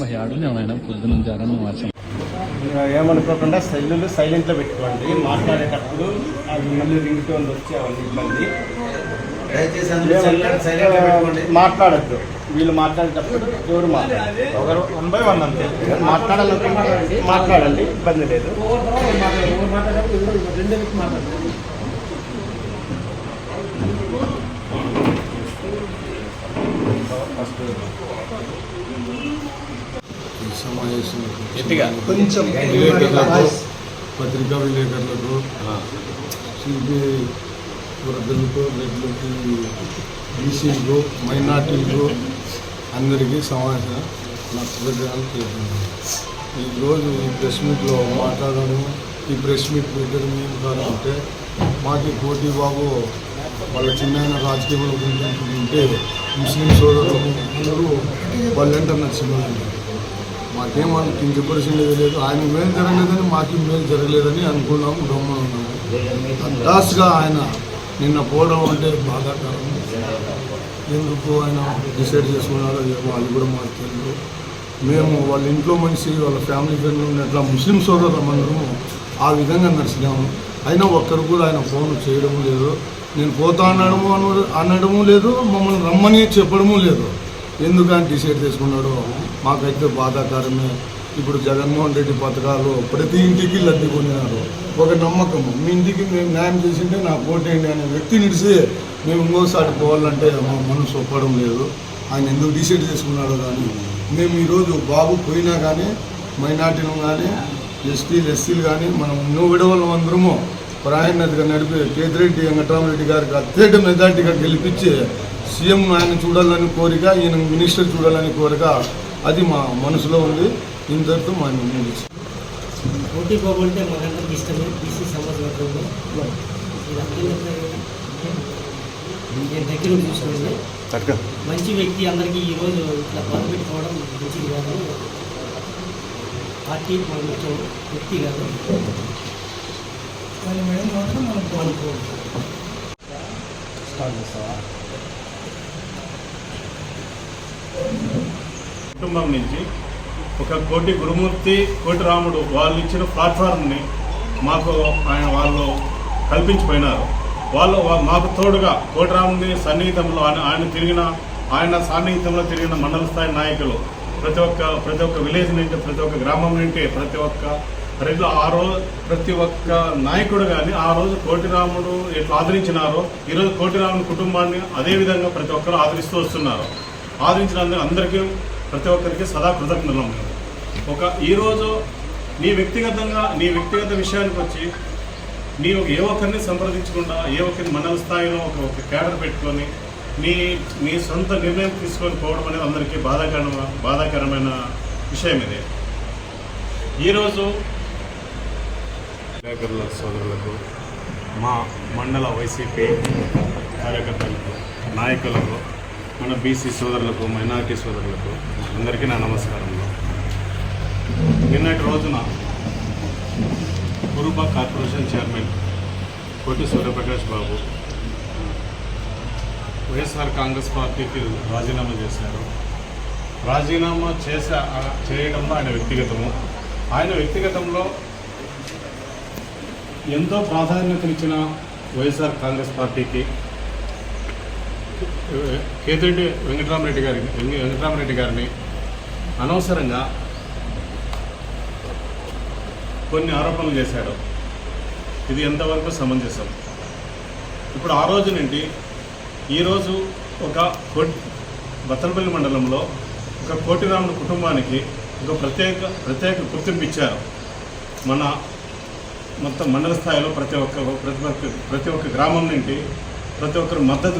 మరి ఆడునే ఆయన పొద్దున జగన్ మార్చం ఏమనుకోకుండా సెల్లులు సైలెంట్లో పెట్టుకోండి. మాట్లాడేటప్పుడు అది మళ్ళీ రింగ్ టోన్ వచ్చి అవన్నీ ఇబ్బంది. దయచేసి అందరూ సెల్- సైలెంట్గా పెట్టుకోండి. మాట్లాడద్దు. వీళ్ళు మాట్లాడేటప్పుడు ఎవరు మాట్లాడాలి ఒకరు వన్ బై వన్ అంతే. మాట్లాడాలనుకుంటే మాట్లాడండి. ఇబ్బంది లేదు. ఈ సమావేశం కొంచెం విలేకరులకు పత్రికా విలేకరులకు సిపిఐ వృద్ధులకు రెడ్లకి బీసీలకు మైనార్టీలకు అందరికీ సమావేశం నా కృతజ్ఞతలు తెలుపుతున్నాను ఈరోజు ఈ ప్రెస్ మీట్లో మాట్లాడడం ఈ ప్రెస్ మీట్ పెట్టడం ఏం కాదంటే మాకి కోటి బాబు వాళ్ళ చిన్న రాజకీయంలో ఉంటే ముస్లిం సోదరులు అందరూ వాళ్ళంటే నచ్చింది మాకేం వాళ్ళకి కించపరిచిండేది లేదు. ఆయన మేలు జరగలేదని మాకు మేలు జరగలేదని అనుకున్నాము గమ్మున ఉన్నాము. లాస్ట్గా ఆయన నిన్న పోవడం అంటే బాధాకరం. ఎందుకు ఆయన డిసైడ్ చేసుకున్నారో వాళ్ళు కూడా మాకు తెలియదు మేము వాళ్ళ ఇంట్లో మనిషి వాళ్ళ ఫ్యామిలీ ఫ్రెండ్ ఉన్నట్లా ముస్లిం సోదరులందరము ఆ విధంగా నడిచినాము. అయినా ఒక్కరు కూడా ఆయన ఫోన్ చేయడము లేదు. నేను పోతా అనడము అనడము లేదు మమ్మల్ని రమ్మని చెప్పడము లేదు. ఎందుకని డిసైడ్ చేసుకున్నాడో మాకైతే బాధాకరమే. ఇప్పుడు జగన్మోహన్ రెడ్డి పథకాలు ప్రతి ఇంటికి లబ్ధి పొందినారు. ఒక నమ్మకం మీ ఇంటికి మేము న్యాయం చేసింటే నాకు ఓటేయండి అనే వ్యక్తి నిడిచి మేము ఇంకోసారి పోవాలంటే మా మనసు ఒప్పడం లేదు. ఆయన ఎందుకు డిసైడ్ చేసుకున్నాడో కానీ మేము ఈరోజు బాబు పోయినా కానీ మైనార్టీలు కానీ ఎస్టీలు ఎస్సీలు కానీ మనం నువ్వు విడవలం అందరము ప్రాయన్నదిగా నడిపి కేతిరెడ్డి వెంకటరామరెడ్డి గారికి అత్యధిక మెజార్టీగా గెలిపించి సీఎం ఆయన చూడాలని కోరిక ఈయన మినిస్టర్ చూడాలని కోరిక అది మా మనసులో ఉంది. ఇంతటితో మా పోటీ పోగొంటే మనందరికి ఇష్టమే బీసీ సమాజ వర్గంలో ఇది అత్యంత నేను దగ్గర నుండి చూసుకున్నాను మంచి వ్యక్తి అందరికీ ఈరోజు ఇట్లా బాధ పెట్టుకోవడం మంచిది కాదు. పార్టీ మన వ్యక్తి కాదు. మాత్రం మనం కుటుంబం నుంచి ఒక కోటి గురుమూర్తి కోటి రాముడు వాళ్ళు ఇచ్చిన ప్లాట్ఫామ్ని మాకు ఆయన వాళ్ళు కల్పించిపోయినారు. వాళ్ళు మాకు తోడుగా కోటి రాముడి సన్నిహితంలో ఆయన ఆయన తిరిగిన ఆయన సాన్నిహితంలో తిరిగిన మండల స్థాయి నాయకులు. ప్రతి ఒక్క ప్రతి ఒక్క విలేజ్ నుండి ప్రతి ఒక్క గ్రామం నుండి ప్రతి ఒక్క ప్రజలు ఆ రోజు ప్రతి ఒక్క నాయకుడు కానీ ఆ రోజు కోటిరాముడు ఎట్లా ఆదరించినారో ఈరోజు కోటిరాముడు కుటుంబాన్ని అదే విధంగా ప్రతి ఒక్కరు ఆదరిస్తూ వస్తున్నారు. ఆదరించినందుకు అందరికీ ప్రతి ఒక్కరికి సదా కృతజ్ఞతలు మేము ఒక ఈరోజు నీ వ్యక్తిగతంగా నీ వ్యక్తిగత విషయానికి వచ్చి నీ ఒక ఏ ఒక్కరిని సంప్రదించకుండా ఏ ఒక్కరిని మండల స్థాయిలో ఒక ఒక క్యాడర్ పెట్టుకొని నీ నీ సొంత నిర్ణయం తీసుకొని పోవడం అనేది అందరికీ బాధాకరమైన బాధాకరమైన విషయం ఇది ఈరోజు విలేకరుల సోదరులకు మా మండల వైసీపీ కార్యకర్తలకు నాయకులకు మన బీసీ సోదరులకు మైనారిటీ సోదరులకు అందరికీ నా నమస్కారంలో నిన్నటి రోజున కురుబా కార్పొరేషన్ చైర్మన్ కొట్టి సూర్యప్రకాష్ బాబు వైఎస్ఆర్ కాంగ్రెస్ పార్టీకి రాజీనామా చేశారు. రాజీనామా చేసే చేయడంలో ఆయన వ్యక్తిగతము. ఆయన వ్యక్తిగతంలో ఎంతో ప్రాధాన్యతనిచ్చిన వైఎస్ఆర్ కాంగ్రెస్ పార్టీకి కేతిరెడ్డి వెంకటరామరెడ్డి గారిని వెంక- వెంకటరామరెడ్డి గారిని అనవసరంగా కొన్ని ఆరోపణలు చేశాడు ఇది ఎంతవరకు సమంజసం? ఇప్పుడు ఆ రోజు నుండి ఈరోజు ఒక కోటి బత్తలపల్లి మండలంలో ఒక కోటిరాముడు కుటుంబానికి ఒక ప్రత్యేక ప్రత్యేక గుర్తింపు ఇచ్చారు. మన మొత్తం మండల స్థాయిలో ప్రతి ఒక్క ప్రతి ఒక్క ప్రతి ఒక్క గ్రామం నుండి ప్రతి ఒక్కరు మద్దతు